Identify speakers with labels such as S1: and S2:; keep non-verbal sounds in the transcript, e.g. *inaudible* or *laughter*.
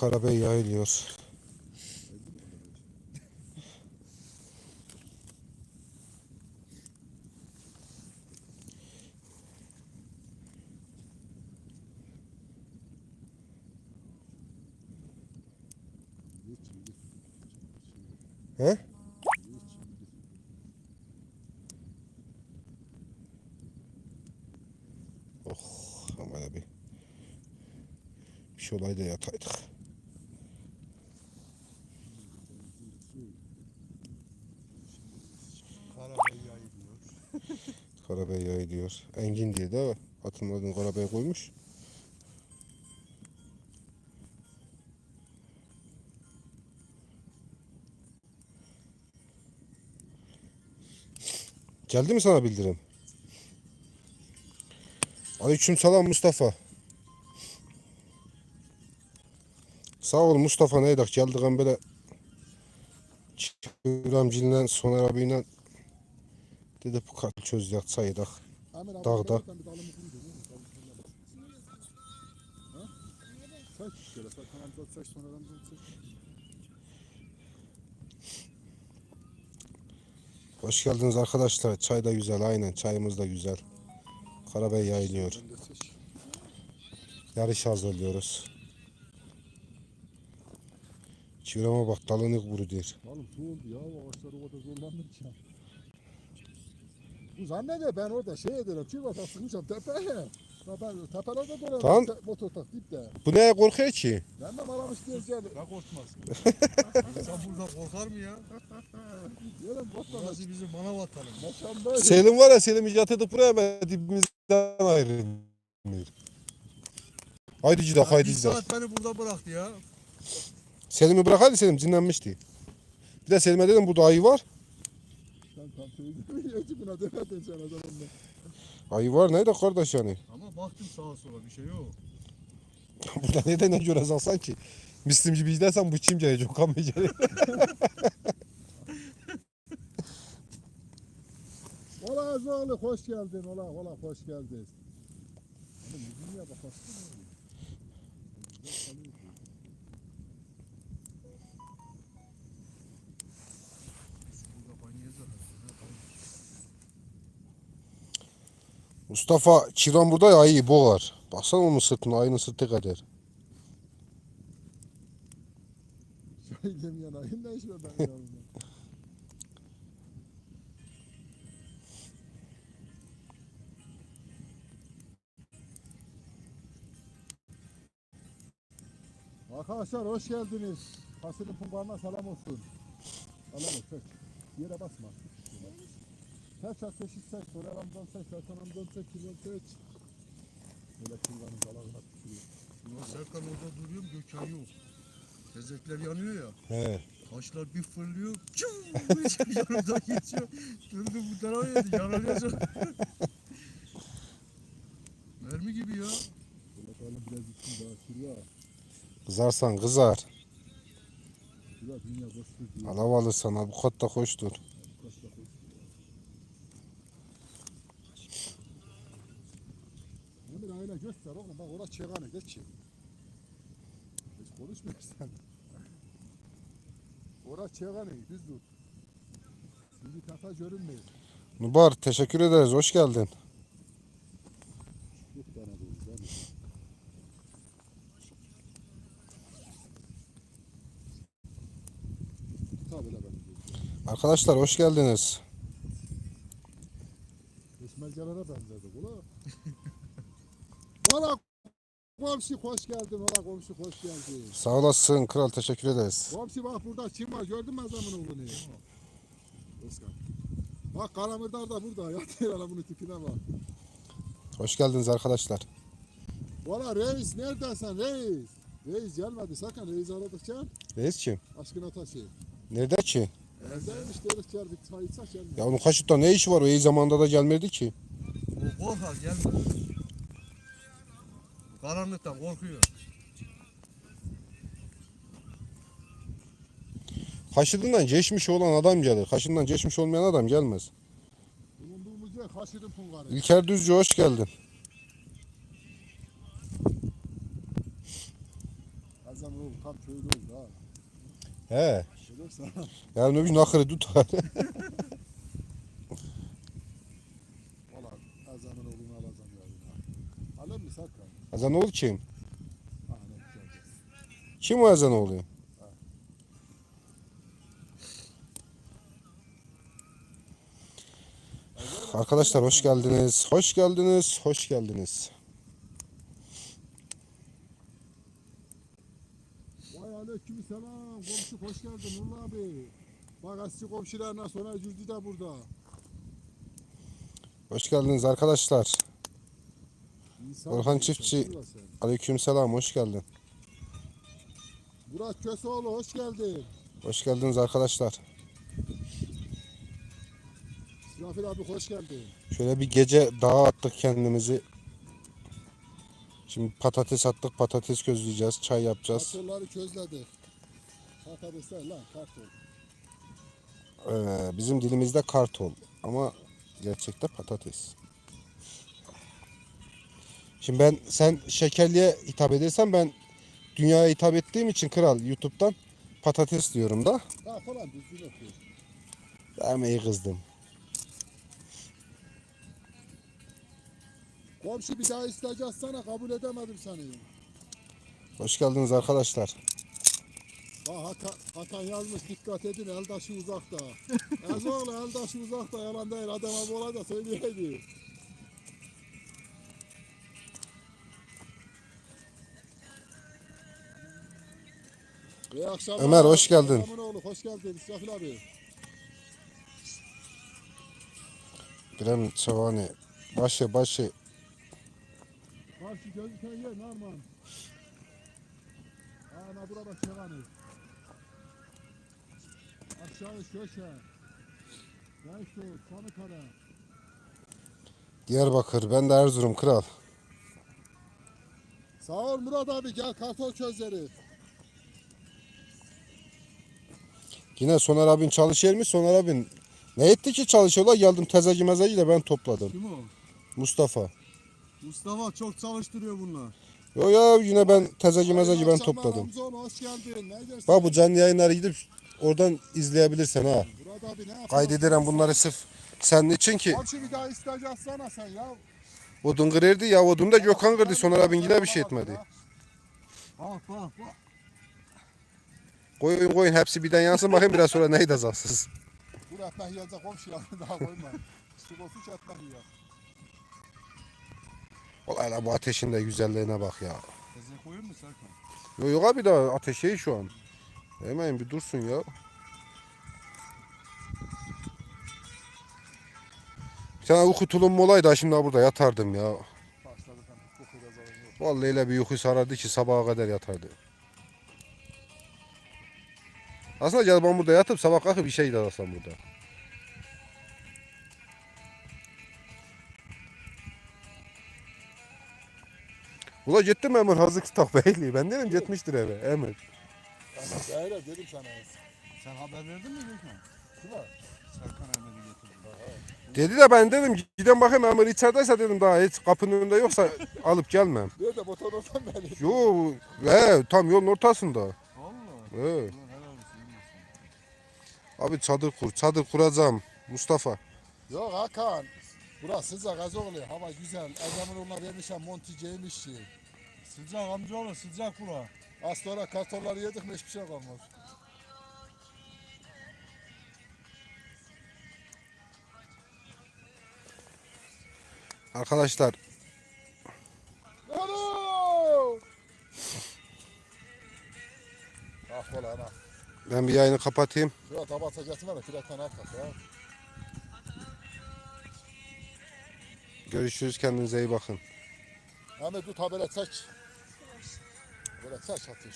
S1: Karabey yayılıyor. He? Oh, aman abi. Bir şey olaydı yataydık.
S2: Karabey yayılıyor.
S1: Karabey yayılıyor. Engin diye de atın adını Karabey koymuş. Geldi mi sana bildirim? Aleyküm selam Mustafa. Sağ ol Mustafa neydik geldik ben böyle Çivremcil'le Soner abiyle dedi bu kartı çöz yatsaydık. Dağda. Hoş geldiniz arkadaşlar. Çay da güzel aynen. Çayımız da güzel. Karabey yayılıyor. Yarış hazırlıyoruz. Çivreme bak dalını vuru diyor.
S2: Oğlum su oldu ya, ağaçlar o kadar ki. Bu zannediyor ben orada şey ederim, çiğ sıkmışım tepeye. Ben tepelerde dolanıyorum,
S1: Tamam.
S2: te- motor tak dipte.
S1: Bu neye korkuyor ki?
S2: Ben de malamış diyeceğim.
S3: Ne korkmaz. *laughs* İnsan burada korkar mı ya?
S2: Yerim botlamış.
S3: Burası bizim.
S2: Mekan böyle.
S1: Selim var ya Selim icat edip buraya ben dibimizden ayrılmıyor. Haydi cidak haydi cidak.
S3: saat beni burada bıraktı ya.
S1: Selim'i bırak hadi Selim dinlenmişti. Bir de Selim'e dedim burada ayı var.
S2: Buna demedin sen zaman da.
S1: Ayı var neydi kardeş yani?
S3: Ama baktım sağa sola bir şey yok. *laughs*
S1: burada neden ne göre alsan ki? Müslimci bir izlersen bu çimce çok kalmayacak.
S2: Ola *laughs* Azoğlu hoş geldin. Ola ola hoş geldin. Oğlum yüzüne bak baksana oğlum. Güzel kalıyor bu.
S3: Burada banyoya
S1: Mustafa Çiran burada ayıyı boğar. Baksana onun sırtına ayının sırtı kadar.
S2: Söylemeyen *laughs* ayın ne işi var ben. Arkadaşlar hoş geldiniz. Hasırın kumbarına selam olsun. Selam olsun. Yere basma. Seç at seçik seç. Sonra Ramazan seç. Serkan Ramazan seç. Kimon seç. Böyle kullanın dalağına tutuyor.
S3: Ya Serkan orada duruyorum Gökhan yok. Tezekler yanıyor ya.
S1: He.
S3: Taşlar bir fırlıyor. Çum! *laughs* Yanımdan geçiyor. Durdum bu tarafa yedi. Yanılıyor. *laughs* Mermi gibi ya.
S2: Bakalım biraz üstün daha. Şuraya.
S1: Kızarsan kızar. Alav alırsan avukat da hoştur.
S2: Aile göster oğlum bak orası çekanı geç ki. Hiç konuşmuyorsan. Orası çekanı düz dur. Şimdi kata görünmüyor.
S1: Nubar teşekkür ederiz. Hoş geldin.
S2: Bana doğru. Tabii la ben.
S1: Arkadaşlar hoş geldiniz.
S2: Esmercelere benzerdik ula. *laughs* Ola komşu hoş geldin. Ola komşu hoş geldin.
S1: Sağ olasın kral teşekkür ederiz.
S2: Komşu bak burada kim var gördün mü adamın oğlunu? Özkan. Bak Karamırdar da burada yatıyor *laughs* adamın tipine bak.
S1: Hoş geldiniz arkadaşlar.
S2: Valla reis neredesin reis? Reis gelmedi sakın reis aradıkça
S1: Reis kim?
S2: aşkın atası.
S1: Nerede ki?
S2: Evdeymiş dedik gel bir çay içsek gelmiyor.
S1: Ya onun Kaşık'ta ne işi var? O iyi zamanda da gelmedi ki.
S3: O korkar gelme. Karanlıktan korkuyor.
S1: Kaşıdından geçmiş olan adam gelir. Kaşından geçmiş olmayan adam gelmez.
S2: Bulunduğumuz yer Haşır'ın pungarı.
S1: İlker Düzcü hoş geldin.
S2: Azam oğlum. tam köylü.
S1: He.
S2: Görürsen.
S1: Yani ne bir nakırı tutar. *laughs*
S2: Valla ezanın oğlunu alacağım ya. Alem mi Serkan?
S1: Ezanoğlu kim? Kim o Ezanoğlu? Arkadaşlar hoş geldiniz. Hoş geldiniz. Hoş geldiniz.
S2: Vay aleyküm selam. Komşu hoş geldin Nurlu abi. Bak eski komşularına sonra Cüzdü de burada.
S1: Hoş geldiniz arkadaşlar. Orhan Çiftçi.
S2: sen.
S1: Aleykümselam. Hoş geldin.
S2: Murat Köseoğlu hoş geldin.
S1: Hoş geldiniz arkadaşlar.
S2: Sırafil abi hoş geldin.
S1: Şöyle bir gece dağa attık kendimizi. Şimdi patates attık. Patates közleyeceğiz. Çay yapacağız.
S2: Kartolları közledik. Patatesler lan kartol.
S1: Ee, bizim dilimizde kartol. Ama gerçekte patates. Şimdi ben sen şekerliye hitap edersen ben dünyaya hitap ettiğim için kral YouTube'dan patates diyorum da.
S2: Ha falan düzgün yapıyor.
S1: Ben iyi kızdım.
S2: Komşu bir daha isteyeceğiz sana kabul edemedim seni.
S1: Hoş geldiniz arkadaşlar.
S2: Ha Hakan, Hakan yazmış dikkat edin eldaşı uzakta. *laughs* Ezoğlu eldaşı uzakta yalan değil adam abi ola da söyleyeydi. İyi akşamlar.
S1: Ömer, hoş geldin.
S2: Selamoğlu, hoş geldin İsrafil abi.
S1: Biren Çavani. Başı başı.
S2: Karşı gözüken yer Narman. Ana burada Şevani. Aşağı Şöşe. Reisur, Sanıkara.
S1: Diyarbakır. Ben de Erzurum kral.
S2: Sağ ol Murat abi gel kartol közleri.
S1: Yine Soner abin çalışıyor mu? Soner abin ne etti ki çalışıyorlar? Geldim tezeci mezeci de ben topladım.
S3: Kim o?
S1: Mustafa.
S3: Mustafa çok çalıştırıyor bunlar.
S1: Yo ya yine ben tezeci mezeci ben topladım.
S2: Hamzoğlu, hoş geldin. Ne dersin?
S1: Bak bu canlı yayınlara gidip oradan izleyebilirsin ha.
S2: Murat abi ne yapalım?
S1: Kaydederim bunları sırf senin için ki.
S2: Komşu bir daha isteyeceğiz sana sen ya.
S1: Odun kırırdı ya odun da Gökhan kırdı. Soner abin yine bir şey etmedi.
S3: Bak bak bak.
S1: Koyun koyun hepsi birden yansın bakayım biraz sonra neydi azaksız.
S2: Bu ekmek yiyecek komşu ya *laughs* daha koyma. Su olsun ki ekmek yiyor.
S1: Olay la bu ateşin de güzelliğine bak ya.
S3: Teze koyur mu Serkan?
S1: Yok yok abi daha ateş iyi şu an. Hemen bir dursun ya. Bir tane uyku tulumum olaydı ha şimdi burada yatardım ya.
S2: Başladı.
S1: Vallahi öyle bir uyku sarardı ki sabaha kadar yatardı. Aslında gel ben burada yatıp sabah kalkıp bir şey de alsam burada. Ula gitti mi Emir hazır tak *laughs* beyli. Ben dedim gitmiştir eve Emir.
S2: Öyle dedim sana.
S3: Sen haber verdin mi Gökhan? Serkan Ahmet'i getirdim.
S1: Dedi de ben dedim giden bakayım Emir içerideyse dedim daha hiç kapının önünde yoksa *laughs* alıp gelmem.
S2: Nerede motor oradan beni?
S1: Yo he tam yolun ortasında.
S3: Valla.
S1: He. Abi çadır kur çadır kuracağım Mustafa.
S2: Yok Hakan. Burası sıcak Azoğlu. Hava güzel. Ezamın onunla vermişim monticeymiş şey.
S3: Sıcak amcaoğlu sıcak bura.
S2: Az sonra kartonları yedik mi hiçbir şey kalmaz.
S1: Arkadaşlar
S2: Ano! Ah ulan ah.
S1: Ben bir yayını kapatayım.
S2: Şuraya tabata getirme de filetten at bak ya.
S1: Görüşürüz kendinize iyi bakın.
S2: Ahmet tut habere çek. Böyle çek atıyor.